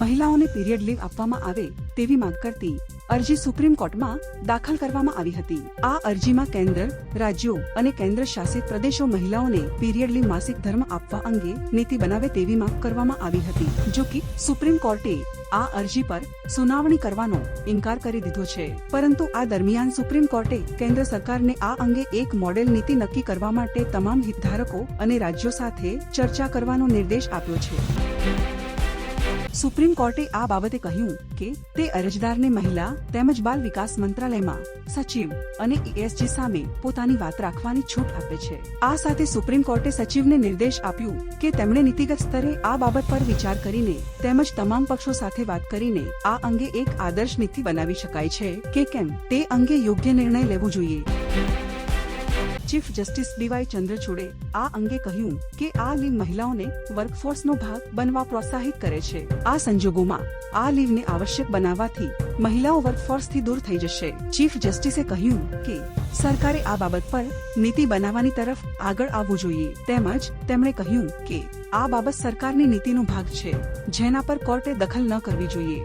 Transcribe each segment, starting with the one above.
મહિલાઓને period leave આપવામાં આવે તેવી માંગ કરતી અરજી સુપ્રીમ કોર્ટમાં દાખલ કરવામાં આવી હતી. આ અરજીમાં કેન્દ્ર, રાજ્યો અને કેન્દ્ર શાસિત પ્રદેશો મહિલાઓને પીરિયડ લીવ માસિક ધર્મ આપવા અંગે નીતિ બનાવે તેવી માંગ કરવામાં આવી હતી. જો કે, સુપ્રીમ કોર્ટે આ અરજી પર સુનાવણી કરવાનો ઇનકાર કરી દીધો છે. પરંતુ આ દરમિયાન સુપ્રીમ કોર્ટે કેન્દ્ર સરકારને આ અંગે એક મોડેલ નીતિ નક્કી કરવા માટે તમામ હિતધારકો અને રાજ્યો સાથે ચર્ચા કરવાનો નિર્દેશ આપ્યો છે. સુપ્રીમ કોર્ટે આ બાબતે કહ્યું કે તે અરજદારને મહિલા તેમજ બાલ વિકાસ મંત્રાલયમાં સચિવ અને ઈએસજી સામે પોતાની વાત રાખવાની છૂટ આપે છે. આ સાથે સુપ્રીમ કોર્ટે સચિવને નિર્દેશ આપ્યું કે તેમણે નીતિગત સ્તરે આ બાબત પર વિચાર કરીને તેમજ તમામ પક્ષો સાથે વાત કરીને આ અંગે એક આદર્શ નીતિ બનાવી શકાય છે કે કેમ તે અંગે યોગ્ય નિર્ણય લેવો જોઈએ. ચીફ જસ્ટિસ ડીવાય ચંદ્રચૂડે આ અંગે કહ્યું કે આ લીવ મહિલાઓને વર્કફોર્સનો ભાગ બનવા પ્રોત્સાહિત કરે છે. આ સંજોગોમાં આ લીવને આવશ્યક બનાવવાથી મહિલાઓ વર્કફોર્સથી દૂર થઈ જશે. ચીફ જસ્ટિસે કહ્યું કે સરકારે આ બાબત પર નીતિ બનાવવાની તરફ આગળ આવવું જોઈએ. તેમજ તેમણે કહ્યું કે આ બાબત સરકારની નીતિનો ભાગ છે, જેના પર કોર્ટે દખલ ન કરવી જોઈએ.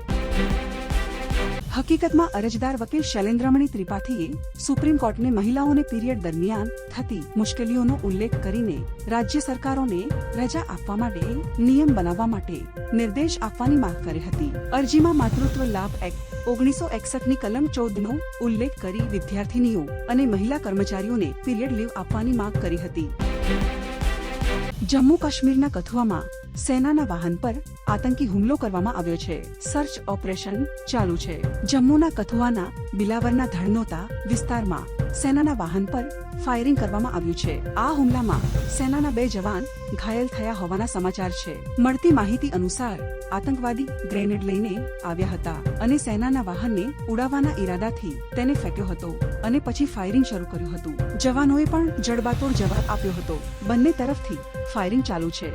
હકીકતમાં અરજદાર વકીલ શૈલેન્દ્રમણી ત્રિપાઠીએ સુપ્રીમ કોર્ટને મહિલાઓને પીરિયડ દરમિયાન થતી મુશ્કેલીઓનો ઉલ્લેખ કરીને રાજ્ય સરકારોને રજા આપવા માટે નિયમ બનાવવા માટે નિર્દેશ આપવાની માંગ કરી હતી. અરજીમાં માતૃત્વ લાભ એક્ટ ઓગણીસો એકસઠની કલમ ચૌદનો ઉલ્લેખ કરી વિદ્યાર્થીનીઓ અને મહિલા કર્મચારીઓને પીરિયડ લીવ આપવાની માંગ કરી હતી. જમ્મુ કાશ્મીરના કથુઆમાં સેનાના વાહન પર આતંકી હુમલો કરવામાં આવ્યો છે. સર્ચ ઓપરેશન ચાલુ છે. જમ્મુના કથુઆના બિલાવરના ધડનોતા વિસ્તારમાં સેનાના વાહન પર ફાયરિંગ કરવામાં આવ્યું છે. આ હુમલામાં સેનાના બે જવાન ઘાયલ થયા હોવાના સમાચાર છે. મળતી માહિતી અનુસાર આતંકવાદી ગ્રેનેડ લઈને આવ્યા હતા અને સેનાના વાહનને ઉડાવવાના ઈરાદાથી તેને ફેંક્યો હતો અને પછી ફાયરિંગ શરૂ કર્યું હતું. જવાનોએ પણ જડબાતોડ જવાબ આપ્યો હતો. બંને તરફથી ફાયરિંગ ચાલુ છે.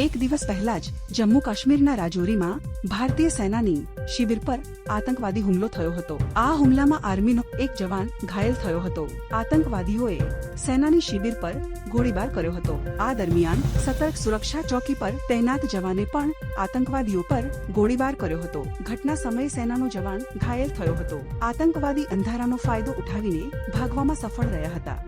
એક દિવસ પહેલા જ જમ્મુ કાશ્મીરના રાજૌરીમાં ભારતીય સેનાની શિબિર પર આતંકવાદી હુમલો થયો હતો. આ હુમલામાં આર્મીનો એક જવાન ઘાયલ થયો હતો. આતંકવાદીઓએ સેનાની શિબિર પર ગોળીબાર કર્યો હતો. આ દરમિયાન સતર્ક સુરક્ષા ચોકી પર તૈનાત જવાને પણ આતંકવાદીઓ પર ગોળીબાર કર્યો હતો. ઘટના સમયે સેનાનો જવાન ઘાયલ થયો હતો. આતંકવાદી અંધારાનો ફાયદો ઉઠાવીને ભાગવામાં સફળ રહ્યા હતા.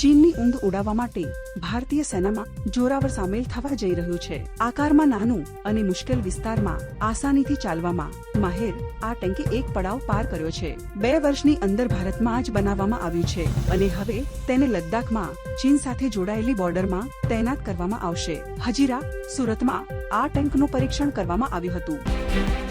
ચીનની ઊંઘ ઉડાવવા માટે ભારતીય સેનામાં જોરાવર સામેલ થવા જઈ રહ્યું છે. આકારમાં નાનું અને મુશ્કેલ વિસ્તારમાં આસાનીથી ચાલવામાં માહેર આ ટેન્કે એક પડાવ પાર કર્યો છે. બે વર્ષની અંદર ભારતમાં જ બનાવવામાં આવ્યું છે અને હવે તેને લદ્દાખમાં ચીન સાથે જોડાયેલી બોર્ડરમાં તૈનાત કરવામાં આવશે. હજીરા, સુરતમાં આ ટેન્કનું પરીક્ષણ કરવામાં આવ્યું હતું.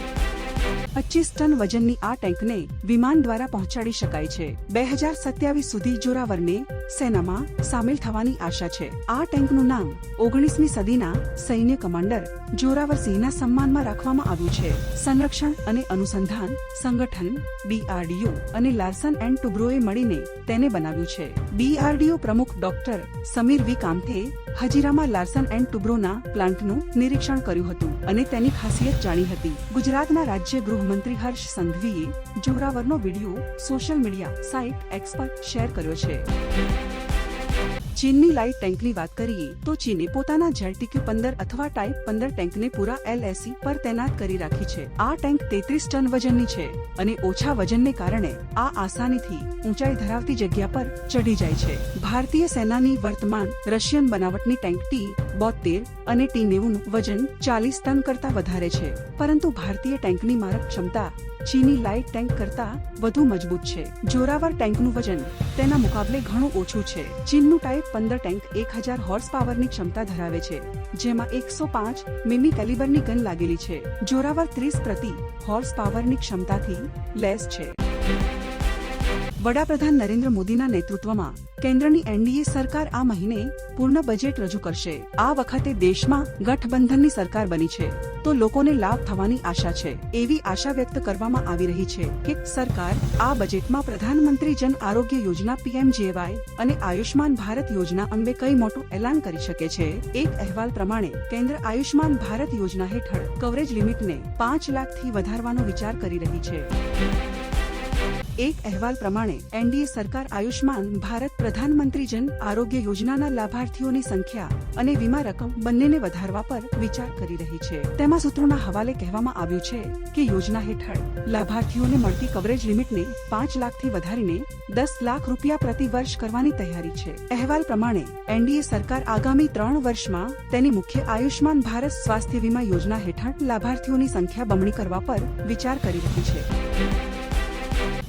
પચીસ ટન વજનની આ ટેન્કને વિમાન દ્વારા પહોંચાડી શકાય છે. બે હજાર સત્યાવીસ સુધી જોરાવરને સેનામાં સામેલ થવાની આશા છે. આ ટેન્કનું નામ ઓગણીસમી સદીના સૈન્ય કમાન્ડર જોરાવરસિંહના સન્માનમાં રાખવામાં આવ્યું છે. સંરક્ષણ અને અનુસંધાન સંગઠન બીઆરડીઓ અને લાર્સન એન્ડ ટુબ્રોએ મળીને તેને બનાવ્યું છે. બીઆરડીઓ પ્રમુખ ડોક્ટર સમીર વી. કામથે હજીરામાં લાર્સન એન્ડ ટુબ્રોના પ્લાન્ટનું નિરીક્ષણ કર્યું હતું અને તેની ખાસિયત જાણી હતી. ગુજરાતના રાજ્ય ગૃહમંત્રી હર્ષ સંઘવીએ જોરાવરનો video social media site X પર શેર કર્યો છે. ચીનની લાઇટ ટેન્કની વાત કરીએ તો ચીને પોતાના જેલટીક્યુ પંદર અથવા ટાઈપ પંદર ટેન્કને પૂરા એલએસી પર તૈનાત કરી રાખી છે. આ ટેન્ક તેત્રીસ ટન વજનની છે અને ઓછા વજનને કારણે આ આસાનીથી ઊંચાઈ ધરાવતી જગ્યા પર ચઢી જાય છે. ભારતીય સેનાની વર્તમાન રશિયન બનાવટની ટેન્ક ટી બોતેર અને ટી નેવું વજન ચાલીસ ટન કરતા વધારે છે. પરંતુ ભારતીય ટેન્કની મારક ક્ષમતા ચીની લાઇટ ટેન્ક કરતા વધુ મજબૂત છે. જોરાવર ટેન્કનું વજન તેના મુકાબલે ઘણું ઓછું છે. ચીનનું ટાઈપ પંદર ટેન્ક એક હજાર હોર્સ પાવરની ક્ષમતા ધરાવે છે, જેમાં એકસો પાંચ મિમી કેલિબરની ગન લાગેલી છે. જોરાવર ત્રીસ પ્રતિ હોર્સ પાવરની ક્ષમતાથી લેસ છે. વડાપ્રધાન નરેન્દ્ર મોદીના નેતૃત્વમાં કેન્દ્રની એનડીએ સરકાર આ મહિને પૂર્ણ બજેટ રજૂ કરશે. આ વખતે દેશમાં ગઠબંધનની સરકાર બની છે. તો લોકોને લાભ થવાની આશા છે. એવી આશા વ્યક્ત કરવામાં આવી રહી છે કે સરકાર આ બજેટમાં પ્રધાનમંત્રી જન આરોગ્ય યોજના પીએમજેવાય અને આયુષ્માન ભારત યોજના અંગે કઈ મોટું એલાન કરી શકે છે. એક અહેવાલ પ્રમાણે કેન્દ્ર આયુષ્માન ભારત યોજના હેઠળ કવરેજ લિમિટને પાંચ લાખથી વધારવાનો વિચાર કરી રહી છે. એક અહેવાલ પ્રમાણે, એનડીએ સરકાર આયુષ્માન ભારત પ્રધાનમંત્રી જન આરોગ્ય યોજનાના લાભાર્થીઓની સંખ્યા અને વીમા રકમ બંનેને વધારવા પર વિચાર કરી રહી છે. તેમાં સૂત્રોના હવાલે કહેવામાં આવ્યું છે કે યોજના હેઠળ લાભાર્થીઓને મળતી કવરેજ લિમિટને પાંચ લાખથી વધારીને દસ લાખ રૂપિયા પ્રતિ વર્ષ કરવાની તૈયારી છે. અહેવાલ પ્રમાણે, એનડીએ સરકાર આગામી ત્રણ વર્ષમાં તેની મુખ્ય આયુષ્માન ભારત સ્વાસ્થ્ય વીમા યોજના હેઠળ લાભાર્થીઓની સંખ્યા બમણી કરવા પર વિચાર કરી રહી છે.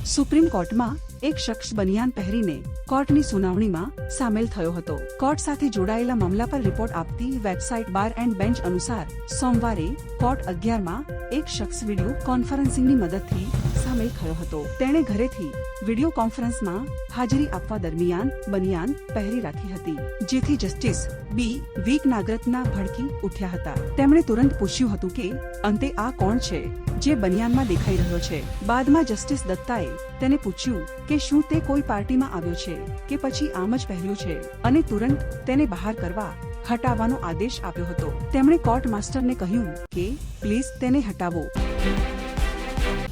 સુપ્રીમ કોર્ટમાં એક શખ્સ બનિયાન પહેરીને કોર્ટની સુનાવણીમાં સામેલ થયો હતો. કોર્ટ સાથે જોડાયેલા મામલા પર રિપોર્ટ આપતી વેબસાઇટ બાર એન્ડ બેન્ચ અનુસાર સોમવારે કોર્ટ અગિયારમાં એક શખ્સ વીડિયો કોન્ફરન્સિંગની મદદથી સામેલ થયો હતો. તેણે ઘરેથી વીડિયો કોન્ફરન્સમાં હાજરી આપવા દરમિયાન બનિયાન પહેરી રાખી હતી, જેથી જસ્ટિસ બી. વીક નાગરત્ના ભડકી ઉઠ્યા હતા. તેમણે તુરંત પૂછ્યું હતું કે, અંતે આ કોણ છે, જે બનિયાનમાં દેખાઈ રહ્યો છે? બાદમાં જસ્ટિસ દત્તાએ તેને પૂછ્યું કે, શું તે કોઈ પાર્ટીમાં આવ્યો છે, કે પછી આમ જ પહેર્યું છે? અને તુરંત તેને બહાર કરવા હટાવવાનો આદેશ આપ્યો હતો. તેમણે કોર્ટ માસ્ટરને કહ્યું કે, પ્લીઝ તેને હટાવો.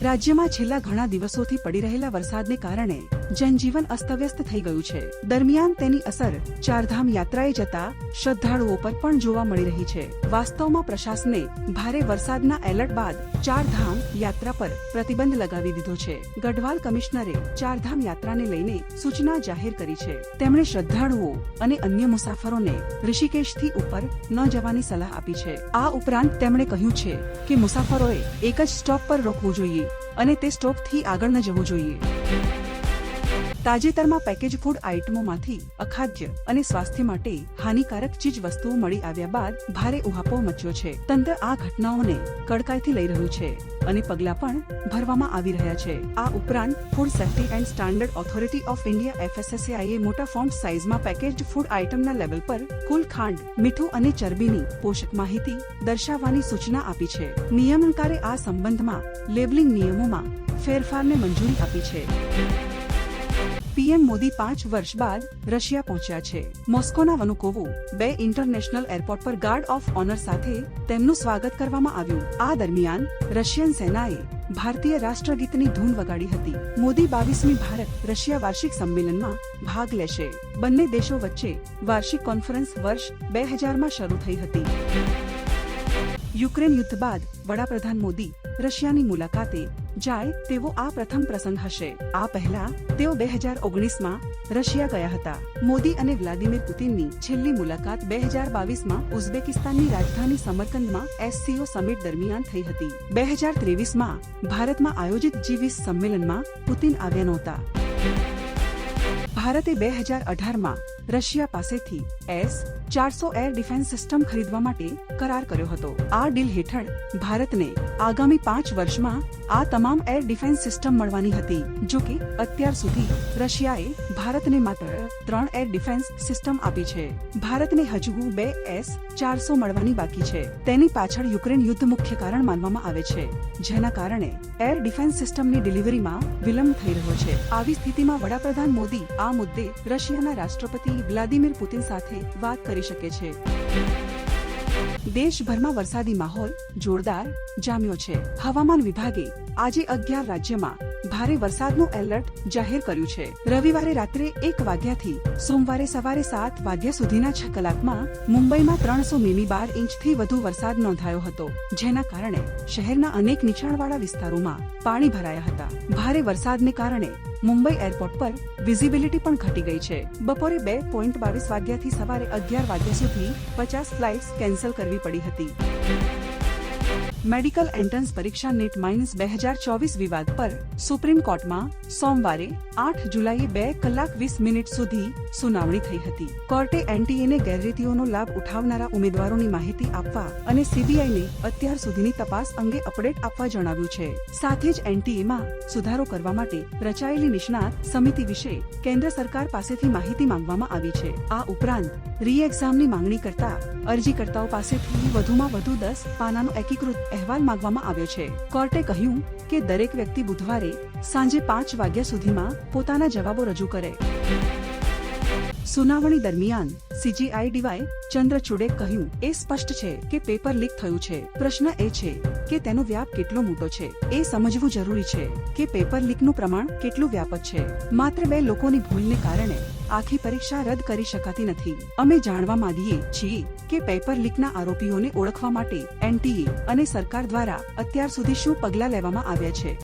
રાજ્યમાં છેલ્લા ઘણા દિવસોથી પડી રહેલા વરસાદને કારણે જનજીવન અસ્તવ્યસ્ત થઈ ગયું છે. દરમિયાન તેની અસર ચારધામ યાત્રાએ જતા શ્રદ્ધાળુઓ પર પણ જોવા મળી રહી છે. વાસ્તવમાં પ્રશાસને ભારે વરસાદના એલર્ટ બાદ ચારધામ યાત્રા પર પ્રતિબંધ લગાવી દીધો છે. ગઢવાલ કમિશનરે ચારધામ યાત્રાને લઈને સૂચના જાહેર કરી છે. તેમણે શ્રદ્ધાળુઓ અને અન્ય મુસાફરોને ઋષિકેશથી ઉપર ન જવાની સલાહ આપી છે. આ ઉપરાંત તેમણે કહ્યું છે કે મુસાફરોએ એક જ સ્ટોપ પર રોકવું જોઈએ અને તે સ્ટોપથી આગળ ન જવું જોઈએ. તાજેતરમાં પેકેજ ફૂડ આઇટમોમાંથી અખાદ્ય અને સ્વાસ્થ્ય માટે હાનિકારક ચીજ વસ્તુઓ મળી આવ્યા બાદ ભારે ઉહાપો મચ્યો છે. તંત્ર આ ઘટનાઓને કડકાઈથી લઈ રહ્યું છે અને પગલાં પણ ભરવામાં આવી રહ્યા છે. આ ઉપરાંત food safety and standard authority of India એફએસએસએઆઈએ મોટા ફોન્ટ સાઇઝમાં પેકેજ ફૂડ આઇટમના લેવલ પર કુલ ખાંડ, મીઠું અને ચરબીની પોષક માહિતી દર્શાવવાની સૂચના આપી છે. નિયમનકારે આ સંબંધમાં લેબલિંગ નિયમોમાં ફેરફારને મંજૂરી આપી છે. પીએમ મોદી પાંચ વર્ષ બાદ રશિયા પહોંચ્યા છે. મોસ્કોના વનુકોવો બે ઇન્ટરનેશનલ એરપોર્ટ પર ગાર્ડ ઓફ ઓનર સાથે તેમનું સ્વાગત કરવામાં આવ્યું. આ દરમિયાન રશિયન સેનાએ ભારતીય રાષ્ટ્રગીતની ધૂન વગાડી હતી. મોદી બાવીસમી ભારત રશિયા વાર્ષિક સંમેલનમાં ભાગ લેશે. બંને દેશો વચ્ચે વાર્ષિક કોન્ફરન્સ વર્ષ બે હજારમાં શરૂ થઈ હતી. યુક્રેન યુદ્ધ બાદ વડાપ્રધાન મોદી રશિયાની મુલાકાતે જાય તેવો આ પ્રથમ પ્રસંગ હશે. આ પહેલા તેઓ બે હજાર ઓગણીસમાં રશિયા ગયા હતા. મોદી અને વ્લાદિમીર પુતિનની છેલ્લી મુલાકાત બે હજાર બાવીસમાં ઉઝબેકિસ્તાનની રાજધાની સમરકંદમાં એસસીઓ સમિટ દરમિયાન થઈ હતી. બે હજાર ત્રેવીસમાં ભારતમાં આયોજિત જીવીસ સંમેલનમાં પુતિન આવ્યા નહોતા. ભારતે બે હજાર અઢારમાં રશિયા પાસેથી એસ ચારસો એર ડિફેન્સ સિસ્ટમ ખરીદવા માટે કરાર કર્યો હતો. આ ડીલ હેઠળ ભારતને આગામી પાંચ વર્ષમાં આ તમામ એર ડિફેન્સ સિસ્ટમ મળવાની હતી, જો કે અત્યાર સુધી રશિયાએ ભારતને માત્ર ત્રણ એર ડિફેન્સ સિસ્ટમ આપી છે. ભારતને હજુ બે એસ ચારસો મળવાની બાકી છે. તેની પાછળ યુક્રેન યુદ્ધ મુખ્ય કારણ માનવામાં આવે છે, જેના કારણે એર ડિફેન્સ સિસ્ટમની ડિલિવરીમાં વિલંબ થઈ રહ્યો છે. આવી સ્થિતિમાં વડાપ્રધાન મોદી આ મુદ્દે રશિયાના રાષ્ટ્રપતિ વ્લાદિમીર પુતિન સાથે વાત કરી શકે છે. દેશભરમાં વરસાદી માહોલ જોરદાર જામ્યો છે. હવામાન વિભાગે આજે અગિયાર રાજ્યમાં ભારે વરસાદનું એલર્ટ જાહેર કર્યું છે. રવિવારે રાત્રે એક વાગ્યાથી સોમવારે સવારે સાત વાગ્યા સુધીના છ કલાકમાં મુંબઈમાં ત્રણસો મીમી બાર ઇંચથી વધુ વરસાદ નોંધાયો હતો, જેના કારણે શહેરના અનેક નીચાણવાળા વિસ્તારોમાં પાણી ભરાયા હતા. ભારે વરસાદને કારણે મુંબઈ એરપોર્ટ પર વિઝિબિલિટી પણ ઘટી ગઈ છે. બપોરે બે પોઈન્ટ બાવીસ વાગ્યાથી સવારે અગિયાર વાગ્યા સુધી પચાસ ફ્લાઇટ્સ કેન્સલ કરવી પડી હતી. મેડિકલ એન્ટ્રન્સ પરીક્ષા નેટ માઇનસ બે હજાર ચોવીસ વિવાદ પર સુપ્રીમ કોર્ટમાં સોમવારે આઠ જુલાઈએ બે કલાક વીસ મિનિટ સુધી સુનાવણી થઈ હતી. કોર્ટે એનટીએને ગેરરીતિઓનો લાભ ઉઠાવનારા ઉમેદવારોની માહિતી આપવા અને સીબીઆઈને અત્યાર સુધીની તપાસ અંગે અપડેટ આપવા જણાવ્યું છે. સાથે જ એનટીએમાં સુધારો કરવા માટે રચાયેલી નિષ્ણાત સમિતિ વિશે કેન્દ્ર સરકાર પાસેથી માહિતી માંગવામાં આવી છે. આ ઉપરાંત રી એક્ઝામની માંગણી કરતા અરજીકર્તાઓ પાસેથી વધુમાં વધુ દસ પાનાનું એકીકૃત અહેવાલ માંગવામાં આવ્યો છે. કોર્ટે કહ્યું કે દરેક વ્યક્તિ બુધવારે સાંજે પાંચ વાગ્યા સુધીમાં પોતાના જવાબો રજૂ કરે. સુનાવણી દરમિયાન સીજીઆઈ ડીવાય ચંદ્રચૂડે કહ્યું, એ સ્પષ્ટ છે કે પેપર લીક થયું છે. પ્રશ્ન એ છે કે તેનો વ્યાપ કેટલો મોટો છે. એ સમજવું જરૂરી છે કે પેપર લીકનું પ્રમાણ કેટલું વ્યાપક છે. માત્ર બે લોકોની ભૂલને કારણે આખી પરીક્ષા રદ કરી શકાતી નથી. અમે જાણવા માંગીએ છીએ કે પેપર લીકના આરોપીઓને ઓળખવા માટે એનટીએ અને સરકાર દ્વારા અત્યાર સુધી શું પગલાં લેવામાં આવ્યા છે?